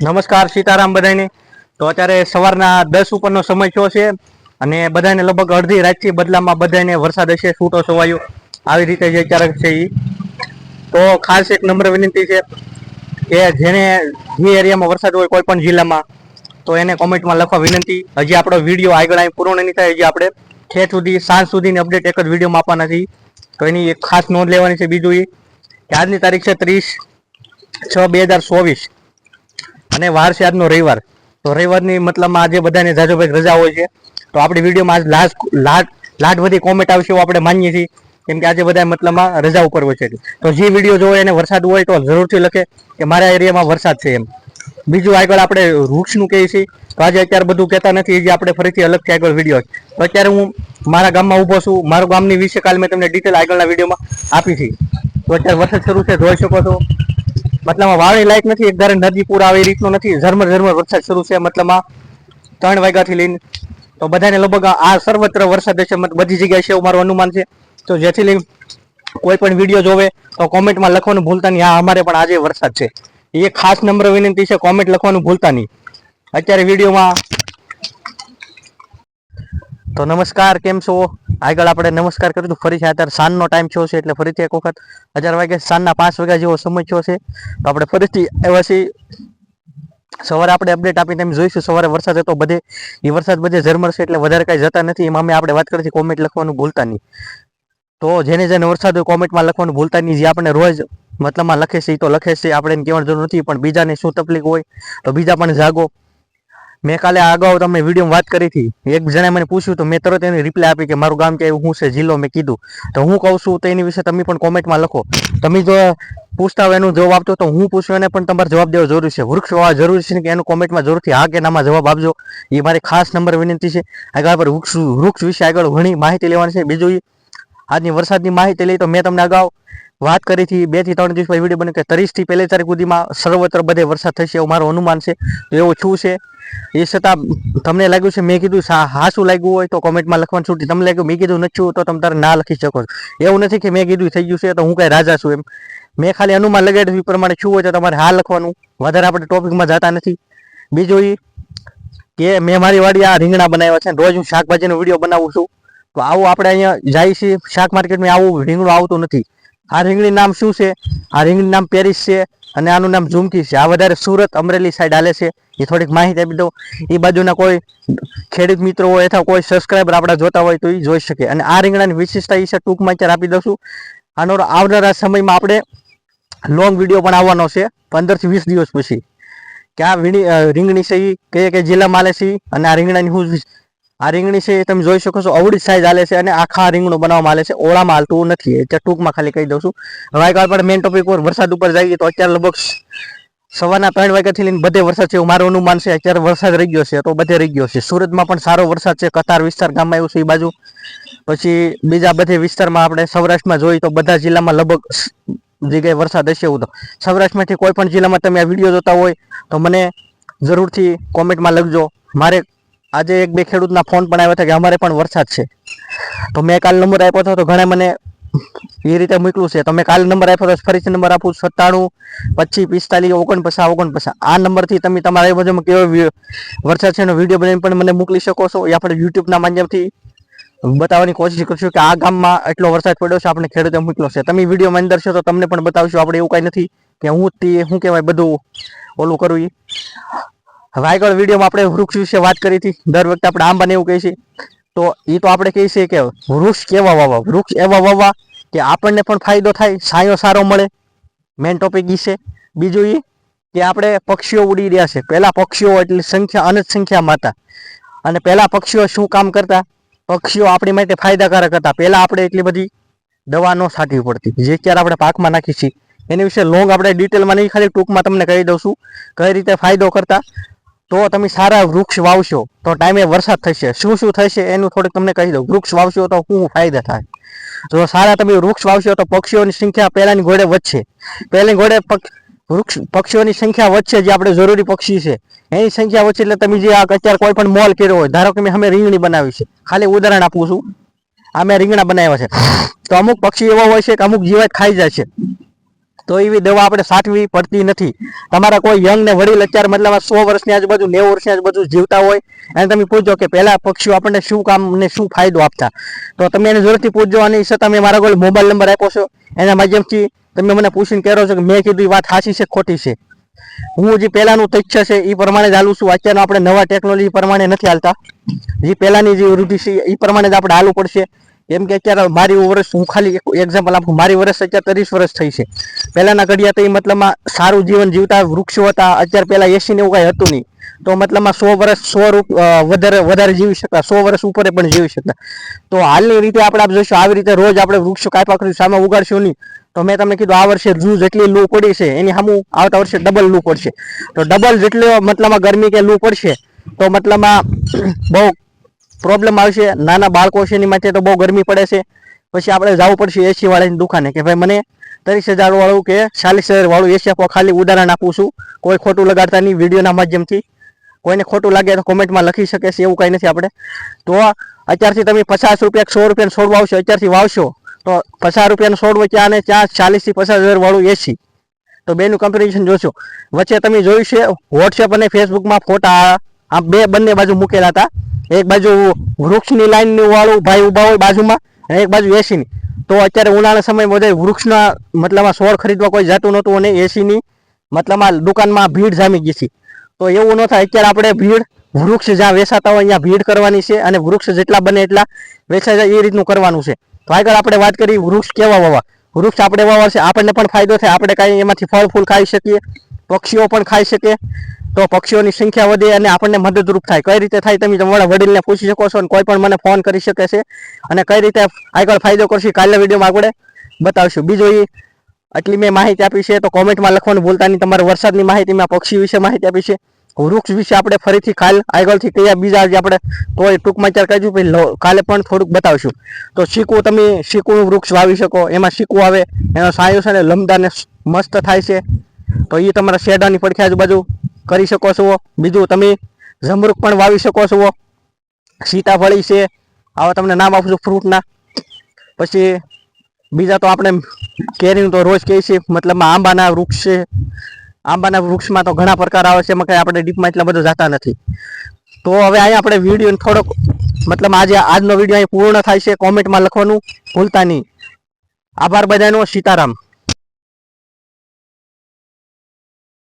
નમસ્કાર સીતારામ બધાને તો અત્યારે સવારના દસ ઉપરનો સમય થયો છે અને બધાને લગભગ અડધી રાતથી બદલામાં બધાને વરસાદ હશે, છૂટો છવાયો. આવી રીતે જે અત્યારે છે એ તો ખાસ એક નમ્ર વિનંતી છે કે જેને જે એરિયામાં વરસાદ હોય કોઈ પણ જિલ્લામાં, તો એને કોમેન્ટમાં લખવા વિનંતી. હજી આપણો વીડિયો આગળ અહીં પૂર્ણ નહીં થાય, હજી આપણે ઠેઠ સુધી, સાંજ સુધીની અપડેટ એક જ વિડીયોમાં આપવાના છે તો એની એક ખાસ નોંધ લેવાની છે બીજું એ કે આજની તારીખ છે ત્રીસ છ બે હજાર ચોવીસ. અને વાર છે આજનો રવિવાર. તો રવિવારની મતલબમાં આજે બધાને જાજો રજા હોય છે. તો આપણી વિડીયોમાં આજ લાસ્ટ લાટ લાટ બધી કોમેન્ટ આવશે એવું આપણે માનીએ છીએ. કેમ કે આજે બધા મતલબમાં રજા ઉપર હોય છે તો જે વીડિયો જોવે એને વરસાદ હોય તો જરૂરથી લખે કે મારા એરિયામાં વરસાદ છે એમ. બીજું આગળ આપણે વૃક્ષનું કહીએ છીએ. તો આજે અત્યારે બધું કહેતા નથી જે આપણે ફરીથી અલગથી આગળ વીડિયો તો અત્યારે હું મારા ગામમાં ઊભો છું. મારા ગામની વિશે કાલે મેં તમને ડિટેલ આગળના વિડીયોમાં આપી છે. તો અત્યારે વરસાદ શરૂ છે, જોઈ શકો છો. મતલબમાં વાવણી લાયક નથી, એક નદી પૂર આવે એ રીતનો નથી. ઝરમર ઝરમર વરસાદ શરૂ છે મતલબમાં ત્રણ વાગ્યાથી લઈને. તો બધાને લગભગ આ સર્વત્ર વરસાદ છે બધી જગ્યાએ છે એવું મારું અનુમાન છે. તો જેથી લઈને કોઈ પણ વીડિયો જોવે, તો કોમેન્ટમાં લખવાનું ભૂલતા નહીં. હા અમારે પણ આજે વરસાદ છે. એ ખાસ નંબર વિનંતી છે, કોમેન્ટ લખવાનું ભૂલતા નહીં. અત્યારે વિડીયોમાં તો નમસ્કાર, કેમ છો? આગળ આપણે નમસ્કાર કર્યું ફરી ફરીથી અત્યારે સાંજનો ટાઈમ થયો છે, એટલે ફરીથી એક વખત હજાર વાગે સાંજના પાંચ વાગ્યા જેવો સમય થયો છે. તો આપણે ફરીથી આવ્યા છીએ. સવારે આપણે અપડેટ આપીને એમ જોઈશું, સવારે વરસાદ હતો બધે. એ વરસાદ બધે ઝરમર છે, એટલે વધારે કાંઈ જતા નથી. એમાં અમે આપણે વાત કરીશું કોમેન્ટ લખવાનું ભૂલતા નહીં. તો જેને જેને વરસાદ હોય કોમેન્ટમાં લખવાનું ભૂલતા નહીં. જે આપણે રોજ મતલબમાં લખે છે એ તો લખે છે, આપણે એને કહેવાની જરૂર નથી. પણ બીજાને શું તકલીફ હોય, તો બીજા પણ જાગો. મેં કાલે અગાઉ તમને વિડીયોમાં વાત કરી હતી. એક જણાએ મને પૂછ્યું તો મેં તરત એની રિપ્લાય આપી કે મારું ગામ ક્યાં, હું છે, જિલ્લો મેં કીધું. તો હું કહું છું, તો એની વિશે તમે પણ કોમેન્ટમાં લખો. તમે જો પૂછતા હોય એનું જવાબ આપતો તો હું પૂછું એને પણ તમારે જવાબ દેવો જરૂરી છે. વૃક્ષ હોવા જરૂરી છે કે એનું કોમેન્ટમાં જરૂરથી હા કે નામાં જવાબ આપજો. એ મારી ખાસ નંબર વિનંતી છે. આગળ પર વૃક્ષ વૃક્ષ વિશે આગળ ઘણી માહિતી લેવાની છે. બીજું આજની વરસાદની માહિતી લઈ તો મેં તમને અગાઉ વાત કરી હતી, બેથી ત્રણ દિવસ પછી વીડિયો બન્યો કે ત્રીસથી પહેલી તારીખ સુધીમાં સર્વત્ર બધે વરસાદ થશે એવું મારું અનુમાન છે. તો એવું શું છે. એ છતાં તમને લાગ્યું છે, મેં કીધું હા શું લાગ્યું હોય તો કોમેન્ટમાં લખવાનું છૂટી. તમને લાગ્યું મેં કીધું નથી તો તમે તારે ના લખી શકો. એવું નથી કે મેં કીધું થઈ ગયું છે તો હું કઈ રાજા છું એમ. મેં ખાલી અનુમાન લગાડ્યું એ પ્રમાણે શું હોય તો તમારે હા લખવાનું. વધારે આપણે ટોપિકમાં જતા નથી. બીજું એ કે મેં મારી વાડી આ રીંગણા બનાવ્યા છે રોજ હું શાકભાજીનો વીડિયો બનાવું છું. તો આવું આપણે અહીંયા જાય છે, શાક માર્કેટમાં આવું રીંગણું આવતું નથી. આ રીંગણી નામ શું છે? આ રીંગણી નામ પેરિસ છે અને આનું નામ ઝુમકી છે. આ વધારે સુરત અમરેલી સાઈડ હાલે છે. એ થોડીક માહિતી આપી દઉં. એ બાજુના કોઈ ખેડૂત મિત્રો હોય અથવા કોઈ સબસ્ક્રાઈબર આપણા જોતા હોય તો એ જોઈ શકે. અને આ રીંગણાની વિશેષતા એ છે, ટૂંકમાં અત્યારે આપી દઉં છું. આનો આવનારા સમયમાં આપણે લોંગ વીડિયો પણ આવવાનો છે પંદરથી વીસ દિવસ પછી. કે આ રીંગણી છે એ કયા કયા જિલ્લામાં હાલે છે અને આ રીંગણાની હું આ રીંગણી છે એ તમે જોઈ શકો છો, અવળી સાઈઝ હાલે છે અને આખા રીંગણું બનાવવામાં હાલે છે. ઓળામાં હાલતું નથી એટલે ટૂંકમાં ખાલી કહી દઉં છું. હવે આગળ આપણે મેઇન ટોપિક પર વરસાદ ઉપર જઈએ તો અત્યારે લગભગ સવારના ત્રણ વાગ્યાથી લઈને બધે વરસાદ છે એવું મારું અનુમાન છે. અત્યારે વરસાદ રહી ગયો છે તો બધે રહી ગયો છે. સુરતમાં પણ સારો વરસાદ છે. કતાર વિસ્તાર ગામમાં આવ્યું છે એ બાજુ. પછી બીજા બધે વિસ્તારમાં આપણે સૌરાષ્ટ્રમાં જોઈએ તો બધા જિલ્લામાં લગભગ જગ્યાએ વરસાદ હશે એવું તો. સૌરાષ્ટ્રમાંથી કોઈ પણ જિલ્લામાં તમે આ વીડિયો જોતા હોય તો મને જરૂરથી કોમેન્ટમાં લખજો. મારે આજે એક બે ખેડૂતના ફોન પણ આવ્યા હતા કે અમારે પણ વરસાદ છે. તો મેં કાલ નંબર આપ્યો હતો તો ઘણા મને એ રીતે મોકલું છે. તમે કાલ નંબર આપ્યો તો ફરીથી નંબર આપું સત્તાણું, પચીસ, પિસ્તાલીસ, ઓગણપચાસ ઓગણપચાસ. આ નંબરથી તમે તમારા બાજુમાં કેવો વરસાદ છે એનો વીડિયો બનાવીને પણ મને મોકલી શકો છો. એ આપણે યુટ્યુબના માધ્યમથી બતાવવાની કોશિશ કરશું કે આ ગામમાં એટલો વરસાદ પડ્યો છે, આપણે ખેડૂતે મોકલો છે. તમે વિડીયોમાં અંદર છો તો તમને પણ બતાવશું, આપણે એવું કાંઈ નથી કે હું તે શું કહેવાય, બધું ઓલું કરવું હવે આગળ વિડીયોમાં આપણે વૃક્ષ વિશે વાત કરી હતી. દર વખતે આપણે આંબાને એવું કહીએ છીએ. તો એ તો આપણે કહીએ છીએ કે વૃક્ષ કેવા વાવવા વૃક્ષ એવા વાવવા કે આપણને પણ ફાયદો થાય, સાયો સારો મળે. મેઇન ટોપિક એ છે. બીજું એ કે આપણે પક્ષીઓ ઉડી રહ્યા છે. પહેલાં પક્ષીઓ એટલે સંખ્યા, અનંત સંખ્યામાં હતા અને પહેલાં પક્ષીઓ શું કામ કરતા? પક્ષીઓ આપણી માટે ફાયદાકારક હતા. પહેલાં આપણે એટલી બધી દવા ન છાંટવી પડતી. જે અત્યારે આપણે પાકમાં નાખી છીએ. એની વિશે લોંગ આપણે ડિટેલમાં નહીં, ખાલી ટૂંકમાં તમને કહી દઉં છું. કઈ રીતે ફાયદો કરતા? તો તમે સારા વૃક્ષ વાવશો, તો ટાઈમે વરસાદ થશે. શું શું થશે એનું થોડુંક તમને કહી દઉં. વૃક્ષ વાવશો તો શું ફાયદા થાય? જો સારા તમે વૃક્ષ વાવશો તો પક્ષીઓની સંખ્યા પહેલાની ઘોડે વધશે. પહેલી ઘોડે વૃક્ષ, પક્ષીઓની સંખ્યા વધશે જે આપણે જરૂરી પક્ષી છે. એની સંખ્યા વધશે એટલે તમે જે અત્યારે કોઈ પણ મોલ કર્યો હોય, ધારો કે મેં અમે રીંગણી બનાવી છે. ખાલી ઉદાહરણ આપું છું. આ મેં રીંગણા બનાવ્યા છે. તો અમુક પક્ષી એવા હોય છે કે અમુક જીવાત ખાઈ જાય છે. તો એવી દવા આપણે સાચવી પડતી નથી. તમારા કોઈ યંગ ને વડીલ અત્યારે મતલબ સો વર્ષની આજુબાજુ, નેવું વર્ષની આજુબાજુ જીવતા હોય અને તમે પૂછો કે પહેલા પક્ષીઓ આપણને શું કામ ને શું ફાયદો આપતા. તો તમે એને જરૂરથી પૂછજો અને છતાં મેં મારા કોઈ મોબાઈલ નંબર આપ્યો છો. એના માધ્યમથી તમે મને પૂછીને કહો છો કે મેં કીધું એ વાત સાચી છે ખોટી છે. હું જે પહેલાનું તથ્ય છે એ પ્રમાણે જ હાલું છું. અત્યારનું આપણે નવા ટેકનોલોજી પ્રમાણે નથી હાલતા. જે પહેલાની જે વૃદ્ધિ છે એ પ્રમાણે જ આપણે હાલવું પડશે. કેમ કે અત્યારે મારી વર્ષ, હું ખાલી એક્ઝામ્પલ આપું, મારી વર્ષ અત્યારે ત્રીસ વર્ષ થઈ છે. પહેલાના ઘડિયા તો એ મતલબમાં સારું જીવન જીવતા વૃક્ષો હતા, અત્યારે પહેલાં એસી ને એવું કાંઈ હતું નહીં. તો મતલબમાં સો વર્ષ, સો રૂપ વધારે વધારે જીવી શકતા, સો વર્ષ ઉપર પણ જીવી શકતા. તો હાલની રીતે આપણે આપ જોઈશું આવી રીતે રોજ આપણે વૃક્ષો કાપ્યા કરીશું સામે ઉગાડશું નહીં. તો મેં તમને કીધું, આ વર્ષે જૂ જેટલી લૂ પડી છે, એની સામું આવતા વર્ષે ડબલ લૂ પડશે. તો ડબલ જેટલી મતલબમાં ગરમી કે લૂ પડશે, તો મતલબમાં બહુ પ્રોબ્લેમ આવશે. નાના બાળકો છે એની માટે તો બહુ ગરમી પડે છે. પછી આપણે જવું પડશે એસી વાળાની દુકાને કે ભાઈ મને ત્રીસ હજાર વાળું કે ચાલીસ હજાર વાળું એસી આપો, ખાલી ઉદાહરણ આપું છું. કોઈ ખોટું લગાડતા નહીં વિડીયોના માધ્યમથી. કોઈને ખોટું લાગે તો કોમેન્ટમાં લખી શકે છે, એવું કંઈ નથી આપણે. તો અત્યારથી તમે પચાસ રૂપિયા સો રૂપિયાનું છોડ વાવશો, અત્યારથી વાવશો. તો પચાસ રૂપિયાનું છોડ ત્યાં ને ત્યાં ચાલીસથી પચાસ હજાર વાળું એસી તો બેનું કમ્પેરિઝન જોશો. વચ્ચે તમે જોયું છે વોટ્સએપ અને ફેસબુકમાં ફોટા આ બે બંને બાજુ મૂકેલા હતા. એક બાજુ વૃક્ષની લાઈનની વાળું ભાઈ ઊભા હોય બાજુમાં અને એક બાજુ એસીની. તો અત્યારે ઉનાળા સમય બધે વૃક્ષના મતલબમાં છોડ ખરીદવા કોઈ જતું નહોતું અને એસીની મતલબમાં દુકાનમાં ભીડ જામી ગઈ છે. તો એવું ન થાય, અત્યારે આપણે ભીડ, વૃક્ષ જ્યાં વેસાતા હોય ત્યાં ભીડ કરવાની છે અને વૃક્ષ જેટલા બને એટલા વેચાઈ જાય એ રીતનું કરવાનું છે. તો આગળ આપણે વાત કરી વૃક્ષ કેવા વાવા. વૃક્ષ આપણે વાવા છે આપણને પણ ફાયદો થાય, આપણે કાંઈ એમાંથી ફળ ફૂલ ખાઈ શકીએ, પક્ષીઓ પણ ખાઈ શકે તો પક્ષીઓની સંખ્યા વધે અને આપણને મદદરૂપ થાય. કઈ રીતે થાય તમે તમારા વડીલને પૂછી શકો છો અને કોઈ પણ મને ફોન કરી શકે છે. અને કઈ રીતે આગળ ફાયદો કરશે કાલના વિડીયોમાં આપણે બતાવશું. બીજું એ આટલી મેં માહિતી આપી છે તો કોમેન્ટમાં લખવાનું ભૂલતા નહીં. તમારે વરસાદની માહિતી મેં પક્ષી વિશે માહિતી આપી છે. વૃક્ષ વિશે આપણે ફરીથી કાલ આગળથી કયા બીજા જે આપણે તો ટૂંકમાં ચાર કહીશું પછી કાલે પણ થોડુંક બતાવશું. તો શીકવું તમે શીકવું વૃક્ષ વાવી શકો. એમાં શીકવું આવે, એનો સાયો છે ને લંબદાને મસ્ત થાય છે. તો એ તમારા શેડાની પડખે આજુબાજુ કરી શકો છો. બીજું તમે જમરૂક પણ વાવી શકો છો. સીતાફળી છે. આવા તમને નામ આપું છું ફ્રૂટના. પછી બીજા તો આપણે કેરીનું તો રોજ કહીએ છીએ. મતલબ આંબાના વૃક્ષ છે. આંબાના વૃક્ષમાં તો ઘણા પ્રકાર આવે છે, એમાં કંઈ આપણે ડીપમાં એટલા બધું જતા નથી. તો હવે અહીંયા આપણે વીડિયો થોડોક, મતલબ આજે આજનો વીડિયો અહીં પૂર્ણ થાય છે. કોમેન્ટમાં લખવાનું ભૂલતા નહીં. આભાર બધાનો. સીતારામ.